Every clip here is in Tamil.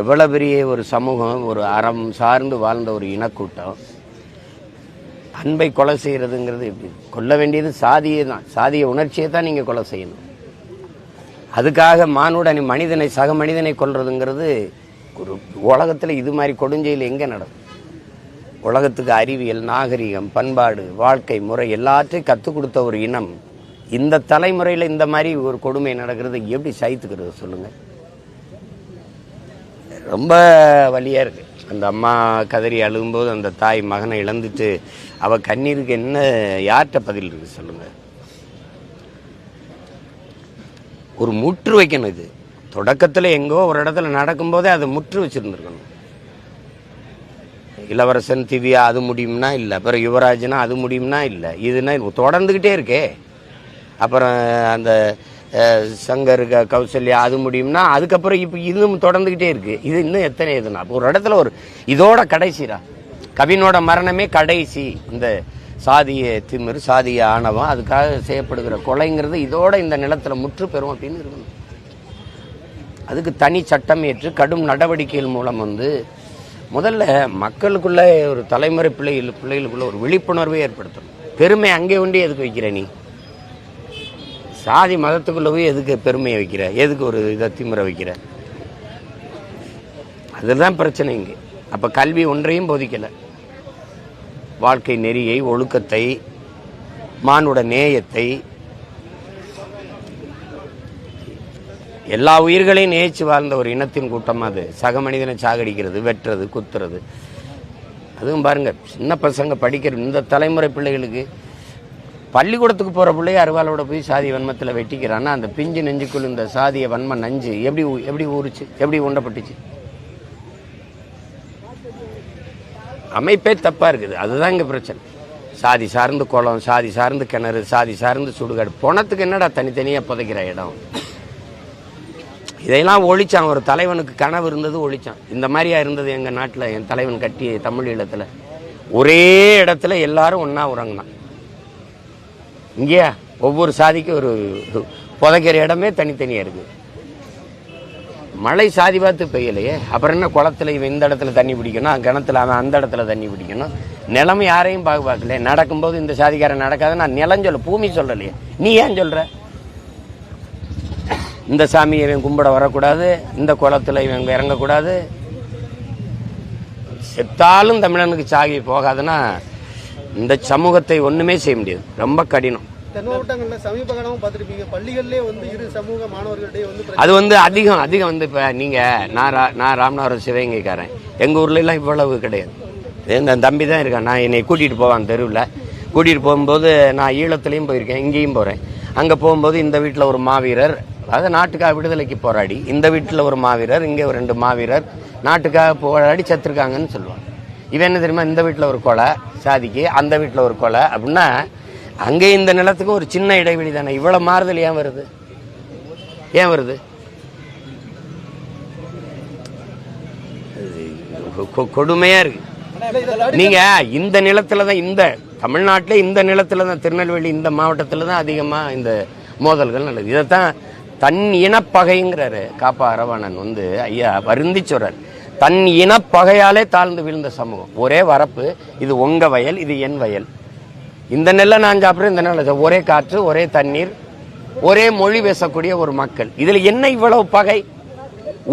எவ்வளோ பெரிய ஒரு சமூகம் ஒரு அறம் சார்ந்து வாழ்ந்த ஒரு இனக்கூட்டம் அன்பை கொலை செய்கிறதுங்கிறது எப்படி? கொல்ல வேண்டியது சாதியை தான். சாதிய உணர்ச்சியை தான் நீங்கள் கொலை செய்யணும். அதுக்காக மானுடனை மனிதனை சக மனிதனை கொல்றதுங்கிறது ஒரு உலகத்தில் இது மாதிரி கொடுஞ்செயல் எங்கே நடக்கும்? உலகத்துக்கு அறிவியல் நாகரிகம் பண்பாடு வாழ்க்கை முறை எல்லாத்தையும் கற்றுக் கொடுத்த ஒரு இனம் இந்த தலைமுறையில் இந்த மாதிரி ஒரு கொடுமை நடக்கிறது எப்படி சகித்துக்கிறது சொல்லுங்கள் ரொம்ப வழியாக இருக்குது அந்த அம்மா கதறி அழுகும்போது அந்த தாய் மகனை இழந்துட்டு அவ கண்ணீருக்கு என்ன யார்கிட்ட பதில் இருக்கு சொல்லுங்க. ஒரு முற்று வைக்கணும் இது. தொடக்கத்தில் எங்கோ ஒரு இடத்துல நடக்கும்போதே அதை முற்று வச்சிருந்துருக்கணும். இளவரசன் திவ்யா அது முடியும்னா இல்லை அப்புறம் யுவராஜ்னா அது முடியும்னா இல்லை. இதுனா தொடர்ந்துக்கிட்டே இருக்கே. அப்புறம் அந்த சங்கர் கௌசல்யா அது முடியும்னா அதுக்கப்புறம் இப்போ இதுவும் தொடர்ந்துக்கிட்டே இருக்கு. இது இன்னும் எத்தனை இதுனா அப்போ ஒரு இடத்துல ஒரு இதோட கடைசிரா கவினோட மரணமே கடைசி. இந்த சாதிய திமிர் சாதிய ஆணவம் அதுக்காக செய்யப்படுகிற கொலைங்கிறது இதோட இந்த நிலத்தில் முற்று பெறும் அப்படின்னு இருக்கணும். அதுக்கு தனி சட்டம் ஏற்று கடும் நடவடிக்கைகள் மூலம் வந்து முதல்ல மக்களுக்குள்ள ஒரு தலைமுறை பிள்ளைகள் பிள்ளைகளுக்குள்ள ஒரு விழிப்புணர்வை ஏற்படுத்தணும். பெருமை அங்கே உண்டி எதுக்கு வைக்கிற நீ? சாதி மதத்துக்குள்ளே போய் எதுக்கு பெருமையை வைக்கிற? எதுக்கு ஒரு இதை திமுறை வைக்கிற? அதுதான் பிரச்சனை இங்கே. அப்போ கல்வி ஒன்றையும் போதிக்கலை. வாழ்க்கை நெறியை ஒழுக்கத்தை மானுட நேயத்தை எல்லா உயிர்களையும் நேய்ச்சி வாழ்ந்த ஒரு இனத்தின் கூட்டம் அது. சக மனிதனை சாகடிக்கிறது வெட்டுறது குத்துறது. அதுவும் பாருங்கள் சின்ன பசங்க படிக்கிற இந்த தலைமுறை பிள்ளைகளுக்கு பள்ளிக்கூடத்துக்கு போகிற பிள்ளைய அருவாளோட போய் சாதி வன்மத்தில் வெட்டிக்கிறான்னா அந்த பிஞ்சு நெஞ்சுக்குள் இந்த சாதிய வன்ம நஞ்சு எப்படி ஊ- எப்படி ஊறுச்சு? எப்படி உண்டப்பட்டுச்சு அமைப்பே தப்பாக இருக்குது. அதுதான் இங்கே பிரச்சனை. சாதி சார்ந்து குளம் சாதி சார்ந்து கிணறு சாதி சார்ந்து சுடுகாடு. பணத்துக்கு என்னடா தனித்தனியாக புதைக்கிற இடம்? இதையெல்லாம் ஒழிச்சான். ஒரு தலைவனுக்கு கனவு இருந்தது ஒழிச்சான். இந்த மாதிரியா இருந்தது எங்கள் நாட்டில் என் தலைவன் கட்டிய தமிழ் ஈழத்தில் ஒரே இடத்துல எல்லாரும் ஒன்றா உறங்கினான். இங்கேயா? ஒவ்வொரு சாதிக்கும் ஒரு புதைக்கிற இடமே தனித்தனியாக இருக்குது மழை சாதி பார்த்து பெய்யலையே. அப்புறம் என்ன குளத்துல இவன் இந்த இடத்துல தண்ணி பிடிக்கணும்? கிணத்துல அவன் அந்த இடத்துல தண்ணி பிடிக்கணும்? நிலம் யாரையும் பார்க்க பார்க்கல நடக்கும்போது இந்த சாதிக்காரன் நடக்காது. நான் நிலம் சொல்ல பூமி சொல்லலையே. நீ ஏன் சொல்கிற இந்த சாமியை இவன் கும்பிட வரக்கூடாது. இந்த குளத்துல இவன் இறங்கக்கூடாது. செத்தாலும் தமிழனுக்கு சாகி போகாதுன்னா இந்த சமூகத்தை ஒண்ணுமே செய்ய முடியாது. ரொம்ப கடினம். அது வந்து அதிகம் அதிகம் வந்து இப்போ நீங்கள் நான் நான் ராமநாதபுரம் சிவகங்கைக்காரன். எங்கள் ஊர்ல எல்லாம் இவ்வளவு கிடையாது. என் தம்பி தான் இருக்கான். நான் என்னை கூட்டிகிட்டு போவான் தெருவில். கூட்டிகிட்டு போகும்போது நான் ஈழத்துலேயும் போயிருக்கேன் இங்கேயும் போகிறேன் அங்கே போகும்போது இந்த வீட்டில் ஒரு மாவீரர் அதாவது நாட்டுக்காக விடுதலைக்கு போராடி இந்த வீட்டில் ஒரு மாவீரர் இங்கே ஒரு ரெண்டு மாவீரர் நாட்டுக்காக போராடி செத்துருக்காங்கன்னு சொல்லுவாங்க. இவன் என்ன தெரியுமா? இந்த வீட்டில் ஒரு கொலை சாதிக்கு அந்த வீட்டில் ஒரு கொலை அப்படின்னா அங்கே இந்த நிலத்துக்கு ஒரு சின்ன இடைவெளி தானே. இவ்வளோ மாறுதல் ஏன் வருது? ஏன் வருது? கொ- கொ- கொடுமையா இருக்கு. நீங்க இந்த நிலத்துல தான் இந்த தமிழ்நாட்டில் இந்த நிலத்துல தான் திருநெல்வேலி இந்த மாவட்டத்துல தான் அதிகமா இந்த மோதல்கள் நல்லது இதைத்தான் தன் இனப்பகைங்கிறாரு. காப்பா அரவணன் வந்து ஐயா வருந்தி சொல்கிறார் தன் இனப்பகையாலே தாழ்ந்து விழுந்த சமூகம். ஒரே வரப்பு இது உங்க வயல் இது என் வயல். இந்த நெல்லை நான் சாப்பிட்றேன் இந்த நெல்லை. ஒரே காற்று ஒரே தண்ணீர் ஒரே மொழி பேசக்கூடிய ஒரு மக்கள். இதுல என்ன இவ்வளவு பகை?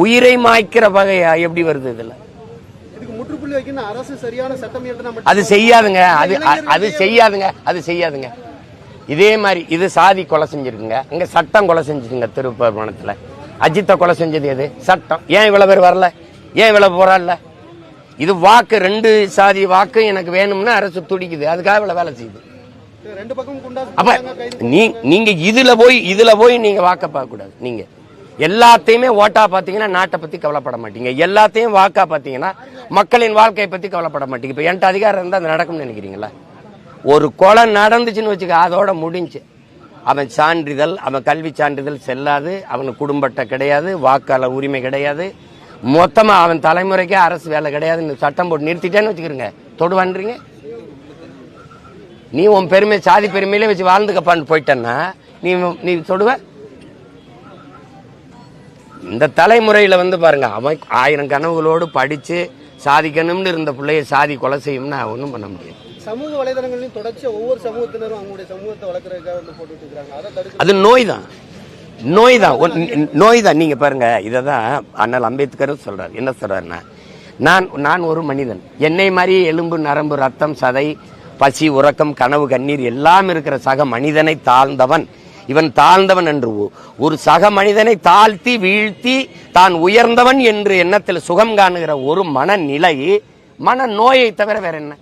உயிரை மாய்க்கிற பகையா? எப்படி வருது இதுல? அது செய்யாதுங்க. அது அது செய்யாதுங்க. அது செய்யாதுங்க. இதே மாதிரி இது சாதி கொலை செஞ்சிருக்குங்க. இங்க சட்டம் கொலை செஞ்சுருங்க திருப்பரங்குன்றத்துல. அஜித்தை கொலை செஞ்சது எது? சட்டம். ஏன் இவ்வளவு பேர் வரல? ஏன் இவ்வளவு போராடல இது வாக்கு ரெண்டு சாதி வாக்கு எனக்கு வேணும்னு அரசு துடிக்குது. அதுக்காக இவ்வளவு வேலை செய்யுது. ரெண்டு பக்கம் குண்டாசு அப்ப நீங்க இதுல போய் இதுல போய் நீங்க வாக்க பார்க்க கூடாது நீங்க. எல்லாத்தையுமே ஓட்டா பாத்தீங்கன்னா நாட்டை பத்தி கவலைப்பட மாட்டீங்க. எல்லாத்தையும் வாக்கா பாத்தீங்கன்னா மக்களின் வாழ்க்கையை பத்தி கவலைப்பட மாட்டீங்க. இப்ப என்கிட்ட அதிகாரம் இருந்தா அது நடக்கும்னு நினைக்கிறீங்களா? ஒரு கொலை நடந்துச்சுன்னு வச்சுக்க அதோட முடிஞ்சு. அவன் சான்றிதழ் அவன் கல்வி சான்றிதழ் செல்லாது அவனுக்கு குடும்ப அட்டை கிடையாது வாக்காளர் உரிமை கிடையாது. மொத்தமா அவன் தலைமுறைக்கே அரசு வேலை கிடையாதுன்னு சட்டம் போட்டு நிறுத்திட்டேன்னு வச்சுக்கிறீங்க. தொடுவான்றீங்க? நீ உன் பெருமை சாதி பெருமையிலே வச்சு வாழ்ந்துக்கப்பான்னு போயிட்டேன்னா நீ நீ தொடுவ? இந்த தலைமுறையில வந்து பாருங்க அவன் ஆயிரம் கனவுகளோடு படிச்சு சாதிக்கணும்னு இருந்த பிள்ளைய சாதி கொலை செய்யும்னா ஒன்றும் பண்ண முடியாது. சமூக வலைதளங்களையும் தொடர்ச்சியா ஒவ்வொரு சமூகத்தினரும் அவங்களுடைய சமூகத்தை வளர்க்கறதுக்காக வந்து போட்டுட்டு இருக்காங்க அதை தடுக்க அது நோய் தான் நோய் தான். நோய் தான். நீங்க பாருங்க இதை தான் அண்ணல் அம்பேத்கரும் சொல்றாரு. என்ன சொல்றாருன்னா நான் நான் ஒரு மனிதன். என்னை மாதிரி எலும்பு நரம்பு ரத்தம் சதை பசி உறக்கம் கனவு கண்ணீர் எல்லாம் இருக்கிற சக மனிதனை தாழ்ந்தவன். இவன் தாழ்ந்தவன் என்று ஒரு சக மனிதனை தாழ்த்தி வீழ்த்தி தான் உயர்ந்தவன் என்று எண்ணத்தில் சுகம் காணுகிற ஒரு மனநிலை மன நோயை தவிர வேற என்ன?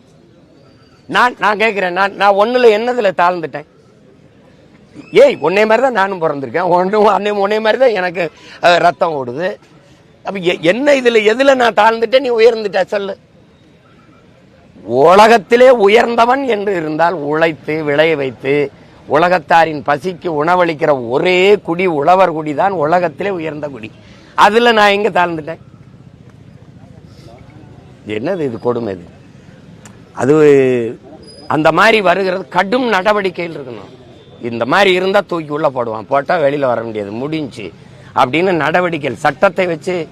நான் நான் கேட்கிறேன் நான் நான் ஒன்றில் என்னதில் தாழ்ந்துட்டேன். ஏய் உன்னே மாதிரி தான் நானும் பிறந்திருக்கேன். ஒன்று அன்னை உன்னே மாதிரி தான் எனக்கு ரத்தம் ஓடுது. அப்ப எ- என்ன இதுல எதுல நான் தாழ்ந்துட்டேன் நீ உயர்ந்துட்ட சொல்லு. உலகத்திலே உயர்ந்தவன் என்று இருந்தால் உழைத்து விளைய வைத்து உலகத்தாரின் பசிக்கு உணவளிக்கிற ஒரே குடி உழவர் குடி தான் உலகத்திலே உயர்ந்த குடி. அதுல நான் எங்கே தாழ்ந்துட்டேன்? என்னது இது கொடுமை இது? அது அந்த மாதிரி வருகிறது கடும் நடவடிக்கையில் இருக்கணும். இந்த மாதிரி இருந்தால் தூக்கி உள்ளே போடுவான். போட்டால் வெளியில் வர முடியாது. முடிஞ்சு. அப்படின்னு நடவடிக்கைகள் சட்டத்தை வச்சு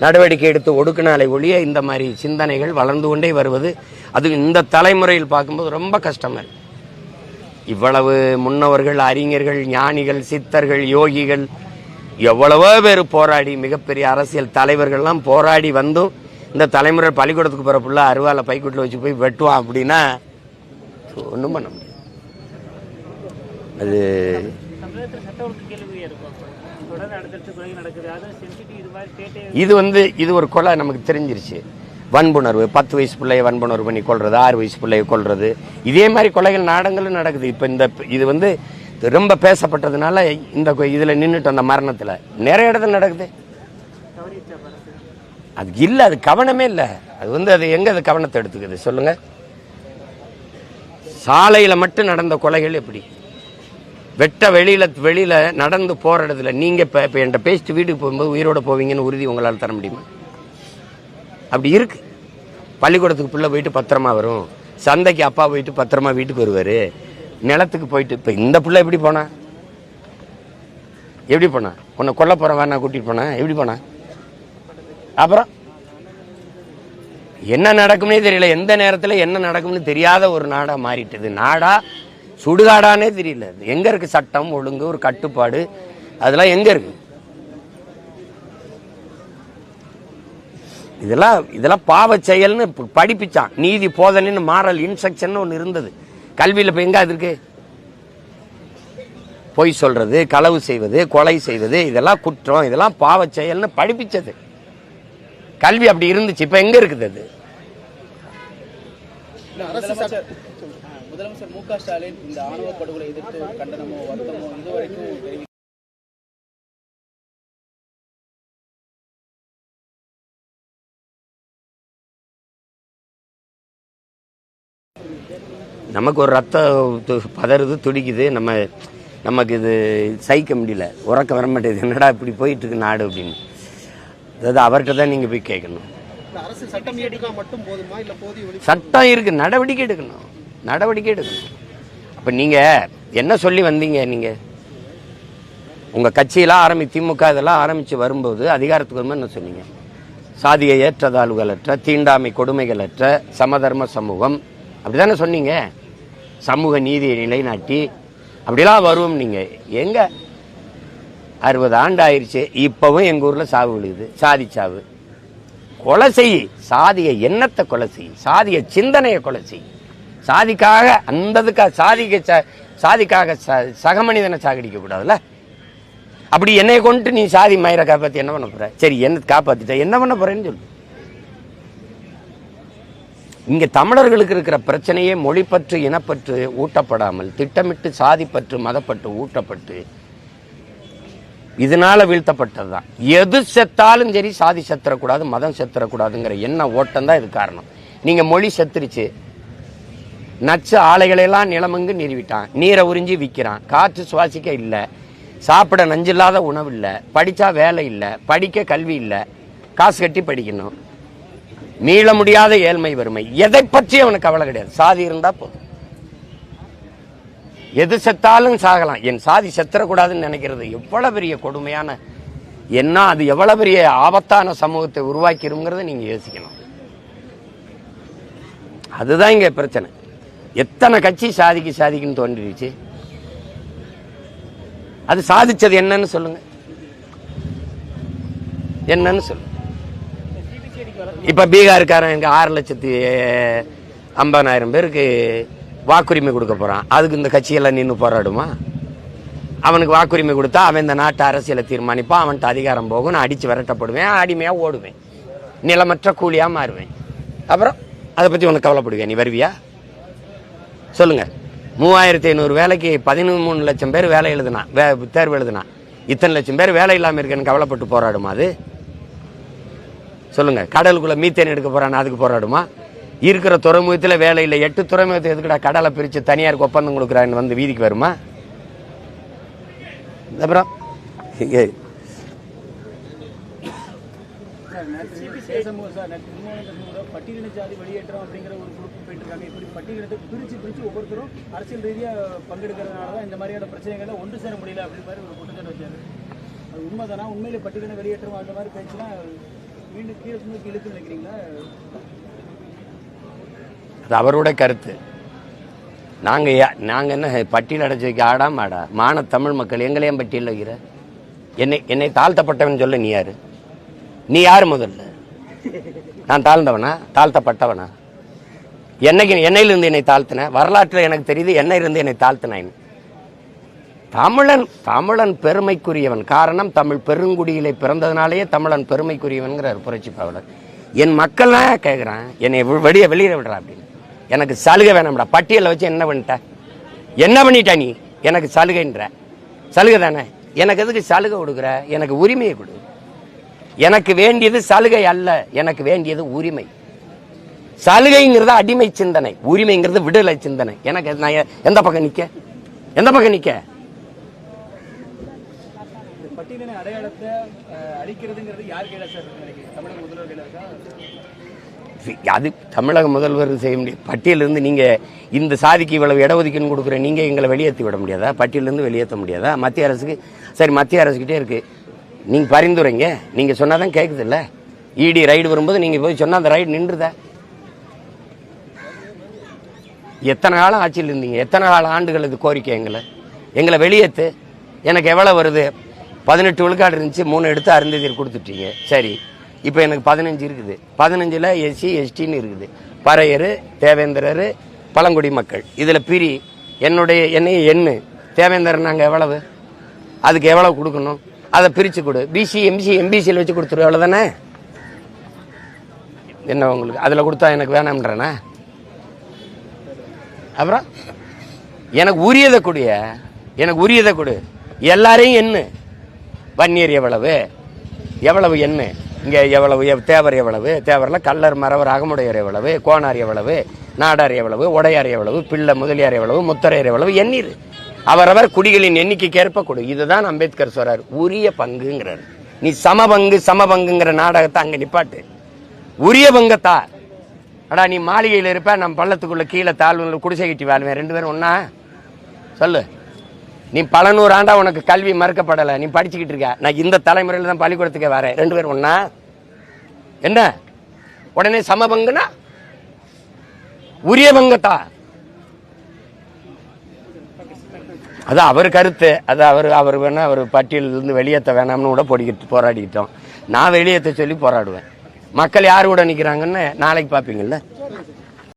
நடவடிக்கை எடுத்து ஒடுக்கினாலே ஒழிய இந்த மாதிரி சிந்தனைகள் வளர்ந்து கொண்டே வருவது அது இந்த தலைமுறையில் பார்க்கும்போது ரொம்ப கஷ்டமா இவ்வளவு முன்னவர்கள் அறிஞர்கள் ஞானிகள் சித்தர்கள் யோகிகள் எவ்வளவோ பேர் போராடி மிகப்பெரிய அரசியல் தலைவர்கள்லாம் போராடி வந்தும் இந்த தலைமுறை பள்ளிக்கூடத்துக்கு போகிற பிள்ளை அருவாலை பைக்குட்டில் வச்சு போய் வெட்டுவான் அப்படின்னா ஒன்றும் பண்ண முடியாது அது தமிழகத்தில் சட்ட ஒழுங்கு கேள்வி இருக்கும் தொடர்ந்து அடுத்தடுத்து கொலை நடக்குது அது சென்சிட்டிவ் இது வந்து இது ஒரு கொலை நமக்கு தெரிஞ்சிருச்சு. வன்புணர்வு பத்து வயசு பிள்ளைய வன்புணர்வு பண்ணி கொள்றது ஆறு வயசு பிள்ளைய கொள்றது இதே மாதிரி கொலைகள் நாடங்களும் நடக்குது. இப்போ இந்த இது வந்து ரொம்ப பேசப்பட்டதுனால இந்த இதுல நின்றுட்டு அந்த மரணத்துல. நிறைய இடத்துல நடக்குது. அது இல்ல அது கவனமே இல்ல. அது வந்து அது எங்க அது கவனத்தை எடுத்துக்குது? சொல்லுங்க. சாலையில மட்டும் நடந்த கொலைகள் எப்படி? வெட்ட வெளியில வெளியில நடந்து போற இடத்துல நீங்க இப்ப இப்ப என்கிட்ட பேசிட்டு வீட்டுக்கு போகும்போது உயிரோட போவீங்கன்னு உறுதி உங்களால் தர முடியுமா? அப்படி இருக்கு. பள்ளிக்கூடத்துக்கு பிள்ளை போயிட்டு பத்திரமா வரும். சந்தைக்கு அப்பா போயிட்டு பத்திரமா வீட்டுக்கு வருவாரு. நிலத்துக்கு போயிட்டு இப்ப இந்த பிள்ளை எப்படி போனா? எப்படி போனா? உன்னை கொல்ல போறேன் வேணா கூட்டிட்டு போனா? எப்படி போனா? அப்புறம்? என்ன நடக்கும்னே தெரியல. எந்த நேரத்துல என்ன நடக்கும்னு தெரியாத ஒரு நாடா மாறிட்டது. நாடா சுடுகாடானே தெரியல. எங்க இருக்கு சட்டம் ஒழுங்கு ஒரு கட்டுப்பாடு? அதெல்லாம் எங்க இருக்கு? இதெல்லாம் இதெல்லாம் பாவ செயல்னு படிப்பிச்சான். நீதி போதனைன்னு மாறல் இன்ஸ்ட்ரக்ஷன் ஒன்று இருந்தது. கல்வியில் இப்போ எங்க அது இருக்கு? பொய் சொல்றது களவு செய்வது கொலை செய்வது இதெல்லாம் குற்றம் இதெல்லாம் பாவ செயல்னு படிப்பிச்சது. கல்வி அப்படி இருந்துச்சு. இப்போ எங்க இருக்குது அது? முதலமைச்சர் மு க ஸ்டாலின் இந்த ஆணவ படுகொலை எதிர்த்து கண்டனமோ வருத்தமோ இதுவரைக்கும் தெரிவி நமக்கு ஒரு ரத்தம் பதறுது துடிக்குது. நம்ம நமக்கு இது சகிக்க முடியல. உறக்க வர மாட்டேங்குது. என்னடா இப்படி போயிட்டு இருக்கு நாடு அப்படின்னு. அதாவது அவர்கிட்ட தான் நீங்க போய் கேட்கணும். இல்ல அரசு சட்டம் இயற்றினா மட்டும் போதுமா? இல்ல போதிய ஒளி சட்டம் இருக்கு. நடவடிக்கை எடுக்கணும். நடவடிக்கை எடுக்கணும். அப்போ நீங்கள் என்ன சொல்லி வந்தீங்க நீங்கள் உங்கள் கட்சியெல்லாம் ஆரம்பி திமுக இதெல்லாம் ஆரம்பித்து வரும்போது அதிகாரத்துக்கு வரும்போது என்ன சொன்னீங்க? சாதிய ஏற்றதாழ்வுகளற்ற தீண்டாமை கொடுமைகளற்ற சமதர்ம சமூகம். அப்படி தானே சொன்னீங்க? சமூக நீதியை நிலைநாட்டி அப்படிலாம் வருவோம் நீங்கள் எங்கே? அறுபது ஆண்டு ஆயிடுச்சு இப்போவும் எங்கள் ஊரில் சாவு விழுகுது. சாதி சாவு. கொலை செய். சாதிய எண்ணத்தை கொலை செய்? சாதிய சிந்தனையை கொலை செய். சாதிக்காக அந்ததுக்காக சாதிக்க சாதிக்காக ச- சக மனிதனை சாகடிக்க கூடாதுல்ல அப்படி என்னை கொண்டு நீ சாதி மயிரை காப்பாத்தி என்ன பண்ண போற? சரி என்ன காப்பாற்றிட்ட என்ன பண்ண போறேன்னு சொல்லு. இங்க தமிழர்களுக்கு இருக்கிற பிரச்சனையே மொழிப்பற்று இனப்பற்று ஊட்டப்படாமல் திட்டமிட்டு சாதிப்பற்று மதப்பற்று ஊட்டப்பட்டு இதனால வீழ்த்தப்பட்டதுதான். எது செத்தாலும் சரி சாதி செத்துறக்கூடாது மதம் செத்துறக்கூடாதுங்கிற எண்ண ஓட்டம் தான் இது காரணம். நீங்க மொழி செத்துருச்சு நச்சு ஆலைகளெல்லாம் நிலமங்கு நிறுவிட்டான். நீரை உறிஞ்சி விற்கிறான். காற்று சுவாசிக்க இல்லை. சாப்பிட நஞ்சில்லாத உணவு இல்லை. படித்தா வேலை இல்லை. படிக்க கல்வி இல்லை. காசு கட்டி படிக்கணும். மீள முடியாத ஏழ்மை வறுமை. எதை பற்றி அவனுக்கு கவலை கிடையாது. சாதி இருந்தால் போதும். எது செத்தாலும் சாகலாம். என் சாதி செத்துறக்கூடாதுன்னு நினைக்கிறது எவ்வளோ பெரிய கொடுமையான என்ன அது எவ்வளோ பெரிய ஆபத்தான சமூகத்தை உருவாக்கிருங்கிறத நீங்கள் யோசிக்கணும். அதுதான் இங்கே பிரச்சனை. எத்தனை கட்சி சாதிக்கு சாதிக்குன்னு தோன்றிடுச்சு? அது சாதிச்சது என்னன்னு சொல்லுங்க. என்னன்னு சொல்லுங்க. இப்ப பீகாருக்காரன் இங்க ஆறு லட்சத்தி ஐம்பதாயிரம் பேருக்கு வாக்குரிமை கொடுக்க போறான். அதுக்கு இந்த கட்சியெல்லாம் நின்று போராடுமா? அவனுக்கு வாக்குரிமை கொடுத்தா அவன் இந்த நாட்டு அரசியலை தீர்மானிப்பான். அவன்கிட்ட அதிகாரம் போகும். நான் அடிச்சு விரட்டப்படுவேன். அடிமையா ஓடுவேன். நிலமற்ற கூலியா மாறுவேன். அப்புறம் அதை பத்தி உனக்கு கவலைப்படுவேன் நீ வருவியா? சொல்லுங்கள் மூவாயிரத்தி ஐநூறு வேலைக்கு பதிமூணு லட்சம் பேர் வேலை எழுதுனா வே தேர்வு எழுதுனா. இத்தனை லட்சம் பேர் வேலை இல்லாமல் இருக்கேன்னு கவலைப்பட்டு போராடுமா அது? சொல்லுங்கள் கடலுக்குள்ளே மீத்தேன் எடுக்க போகிறான்னு அதுக்கு போராடுமா? இருக்கிற துறைமுகத்தில் வேலை இல்லை. எட்டு துறைமுகத்தை எதுக்குடா கடலை பிரித்து தனியாருக்கு ஒப்பந்தம் கொடுக்குறான்னு வந்து வீதிக்கு வருமா? அப்புறம் இங்க சார் நேற்று பேசும்போது சார் நேற்று திருமாவளவன் கூட பட்டியலின ஜாதி வெளியேற்றம் அப்படிங்கிற ஒரு குரூப் போயிட்டு இருக்காங்க. இப்படி பட்டியலினத்தை பிரிச்சு பிரிச்சு ஒவ்வொருத்தரும் அரசியல் ரீதியா பங்கெடுக்கிறதுனால தான் இந்த மாதிரியான பிரச்சனைகளை ஒன்று சேர முடியல அப்படி மாதிரி ஒரு குற்றச்சாட்டு வச்சாரு. அது உண்மைதானா? உண்மையில பட்டியலின வெளியேற்றம் அந்த மாதிரி பேச்சுலாம் மீண்டும் கீழே சுமூக்கு இழுத்து நினைக்கிறீங்களா? அது அவருடைய கருத்து. நாங்கள் நாங்கள் என்ன பட்டியல் அடைச்சி வைக்க ஆடாமாடா மான தமிழ் மக்கள் எங்களையும் பட்டியல் வைக்கிற? என்னை என்னை தாழ்த்தப்பட்டவன் சொல்ல நீ யாரு? நீ யார் முதல்ல? நான் தாழ்ந்தவனா? தாழ்த்தப்பட்டவனா? என்னைக்கு என்னையிலிருந்து என்னை தாழ்த்தின? வரலாற்றில் எனக்கு தெரியுது என்னையிலிருந்து என்னை தாழ்த்தினேன் தமிழன் தமிழன் பெருமைக்குரியவன். காரணம் தமிழ் பெருங்குடியிலே பிறந்ததுனாலேயே தமிழன் பெருமைக்குரியவன்கிறார் புரட்சி பாவலர். என் மக்கள்லாம் கேட்குறான் என்னை வெளியே வெளியிட விடுறா அப்படின்னு எனக்கு சலுகை வேணாம்டா. பட்டியலில் வச்சு என்ன பண்ணிட்ட? என்ன பண்ணிட்ட நீ? எனக்கு சலுகைன்ற. சலுகை தானே? எனக்கு எதுக்கு சலுகை கொடுக்குற? எனக்கு உரிமையை கொடு. எனக்கு வேண்டியது சலுகை அல்ல எனக்கு வேண்டியது உரிமை. சலுகைங்கிறது அடிமை சிந்தனை உரிமைங்கிறது விடுதலை சிந்தனை. எனக்கு நான் எந்த பக்கம் நிக்க? எந்த பக்கம் நிக்க? அது தமிழக முதல்வர் செய்ய முடியும் பட்டியலிருந்து நீங்க இந்த சாதிக்கு இவ்வளவு இடஒதுக்கீடு கொடுக்குற நீங்க எங்களை வெளியேற்றி விட முடியாதா? பட்டியலிருந்து வெளியேற்ற முடியாதா? மத்திய அரசுக்கு சரி மத்திய அரசுக்கிட்டே இருக்கு. நீங்கள் பரிந்துரைங்க. நீங்கள் சொன்னாதான் கேக்குது இல்ல இடி ரைடு வரும்போது நீங்கள் போய் சொன்னால் அந்த ரைடு நின்றுதா? எத்தனை காலம் ஆட்சியில் இருந்தீங்க? எத்தனை கால ஆண்டுகள் இது கோரிக்கை எங்களை? எங்களை வெளியேற்று எனக்கு எவ்வளோ வருது? பதினெட்டு விழுக்காடு இருந்துச்சு. மூணு எடுத்து அருந்ததியர் கொடுத்துட்டீங்க. சரி. இப்போ எனக்கு பதினஞ்சு இருக்குது. பதினஞ்சில் எஸ்சி எஸ்டின்னு இருக்குது. பறையர் தேவேந்திரர் பழங்குடி மக்கள். இதில் பிரி. என்னுடைய என்னைய எண்ணு. தேவேந்திரன் நாங்கள் எவ்வளவு? அதுக்கு எவ்வளவு கொடுக்கணும்? அதை பிரித்து கொடு. பிசி எம்சி எம்பிசியில் வச்சு கொடுத்துரு. அவ்வளோதானே என்ன உங்களுக்கு? அதில் கொடுத்தா எனக்கு வேணாம்ன்றண்ணா அப்புறம்? எனக்கு உரியதை கொடிய எனக்கு உரியதை கொடு. எல்லாரையும் என்ன வன்னியர் எவ்வளவு? எவ்வளவு என்ன இங்கே எவ்வளவு? தேவர் எவ்வளவு? தேவர்ல கல்லர் மரவர் அகமுடையர் எவ்வளவு? கோனார் எவ்வளவு? நாடார் எவ்வளவு? உடையார் எவ்வளவு? பிள்ளை முதலியார் எவ்வளவு? முத்தரையர் எவ்வளவு? எண்ணீர். அவரவர் குடிகளின் எண்ணிக்கைக்கு ஏற்ப கொடு. இதுதான் அம்பேத்கர் சொல்றார். உரிய பங்குங்கிறார். நீ சமபங்கு சமபங்குங்கிற நாடகத்தை அங்கே நிப்பாட்டு. உரிய பங்கத்தா. அடா நீ மாளிகையில் இருப்ப நான் பள்ளத்துக்குள்ள கீழே தாழ்வுல குடிசை கட்டி வாழ்வேன். ரெண்டு பேரும் ஒன்றா சொல்லு. நீ பல நூறு ஆண்டா உனக்கு கல்வி மறுக்கப்படலை. நீ படிச்சுக்கிட்டு இருக்க. நான் இந்த தலைமுறையில் தான் பள்ளிக்கூடத்துக்கே வரேன். ரெண்டு பேரும் ஒன்றா என்ன? உடனே சமபங்குனா? உரிய பங்கத்தா. அது அவர் கருத்து. அது அவர் அவர் வேணா அவர் பட்டியலிருந்து வெளியேற்ற வேணாம்னு கூட போடிக்கிட்டு போராடிக்கிட்டோம். நான் வெளியேற்ற சொல்லி போராடுவேன். மக்கள் யார் கூட நிற்கிறாங்கன்னு நாளைக்கு பார்ப்பீங்கள்ல